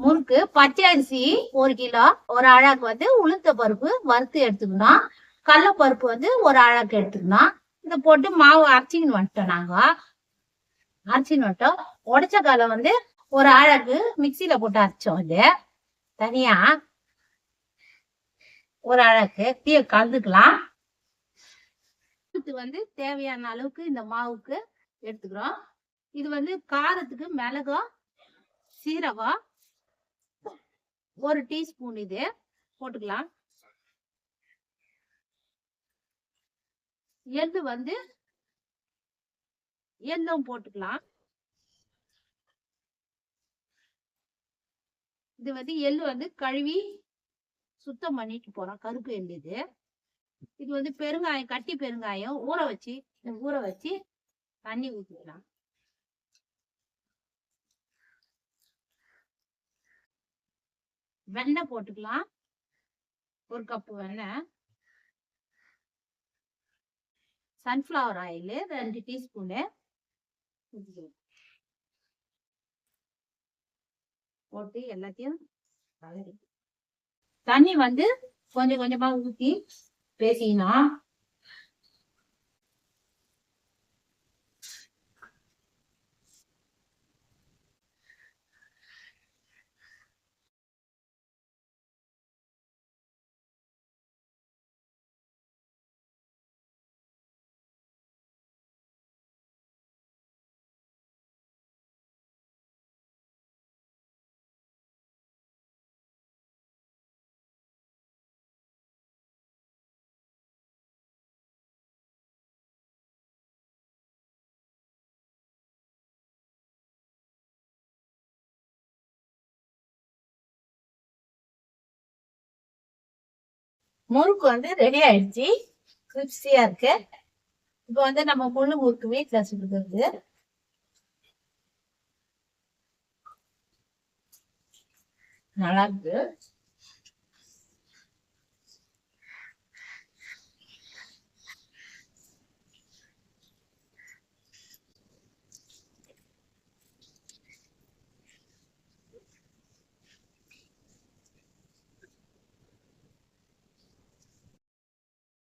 முறுக்கு பச்சை அரிசி ஒரு கிலோ ஒரு அழாக்கு வந்து உளுத்த பருப்பு வறுத்து எடுத்துக்கணும். கடல பருப்பு வந்து ஒரு அழாக்கு எடுத்துக்கணும். இதை போட்டு மாவு அரைச்சிக்கின்னு வந்துட்டோம் நாங்க. அரைச்சின்னு வந்துட்டோம். உடைச்ச காலம் வந்து ஒரு அழகு மிக்சியில போட்டு அரைச்சோம் இது. தனியா ஒரு அழகு. தீய கலந்துக்கலாம். இது வந்து தேவையான அளவுக்கு இந்த மாவுக்கு எடுத்துக்கிறோம். இது வந்து காரத்துக்கு மிளகும் சீரகம் ஒரு டீஸ்பூன் இது போட்டுக்கலாம். எள்ளு வந்து எள்ளும் போட்டுக்கலாம். இது வந்து எள்ளு வந்து கழுவி சுத்தம் பண்ணிட்டு போறோம். கருப்பு எள்ளு இது. இது வந்து பெருங்காயம் கட்டி பெருங்காயம் ஊற வச்சு ஊற வச்சு தண்ணி ஊற்றிக்கலாம் வெண்ணெய் போட்டுக்கலாம். ஒரு கப்பு வெண்ணெய் சன்ஃப்ளவர் ஆயில் ரெண்டு டீஸ்பூனு போட்டு எல்லாத்தையும் தண்ணி வந்து கொஞ்சம் கொஞ்சமா ஊத்தி பேசினா முறுக்கு வந்து ரெடி ஆயிடுச்சு. கிரிப்ஸியா இருக்கு. இப்போ வந்து நம்ம முள்ளு முறுக்கு வீட்டுல சுடுறது நல்லா இருக்கு.